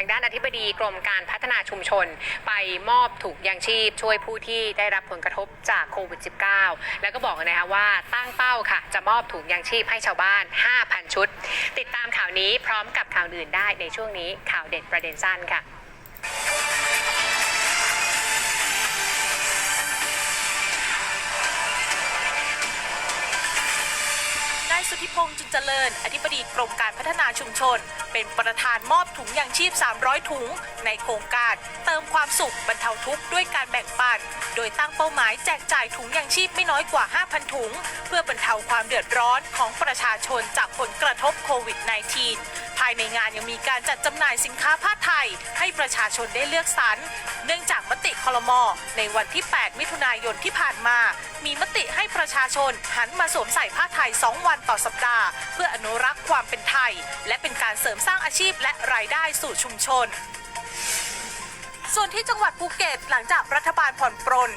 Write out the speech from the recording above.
ทางด้านอธิบดีกรมการพัฒนาชุมชน ไปมอบถุงยางชีพ ช่วยผู้ที่ได้รับผลกระทบจากโควิด -19 แล้วก็บอกนะคะว่าตั้งเป้าค่ะ จะมอบถุงยางชีพให้ชาวบ้าน 5,000 ชุด ติดตามข่าวนี้พร้อมกับข่าวอื่นได้ในช่วงนี้ข่าวเด็ดประเด็นสั้นค่ะ สุทธิพงษ์จุนเจริญ อธิบดีกรมการพัฒนาชุมชน เป็นประธานมอบถุงยางชีพ 300 ถุง ในโครงการ เติมความสุขบรรเทาทุกข์ด้วยการแบ่งปัน โดยตั้งเป้าหมายแจกจ่ายถุงยางชีพไม่น้อยกว่า 5,000 ถุง เพื่อบรรเทาความเดือดร้อนของประชาชนจากผลกระทบโควิด -19 ภายในงานยังมีการจัดจำหน่ายสินค้าผ้าไทย ให้ประชาชนได้เลือกสรร เนื่องจากมติคลมอในวันที่ 8 มิถุนายนที่ผ่านมา มีมติให้ประชาชนหันมาสวมใส่ผ้าไทย 2 วันต่อสัปดาห์ เพื่ออนุรักษ์ความเป็นไทย และเป็นการเสริมสร้างอาชีพและรายได้สู่ชุมชน ส่วนที่จังหวัดภูเก็ตหลังจากรัฐบาลผ่อนปรน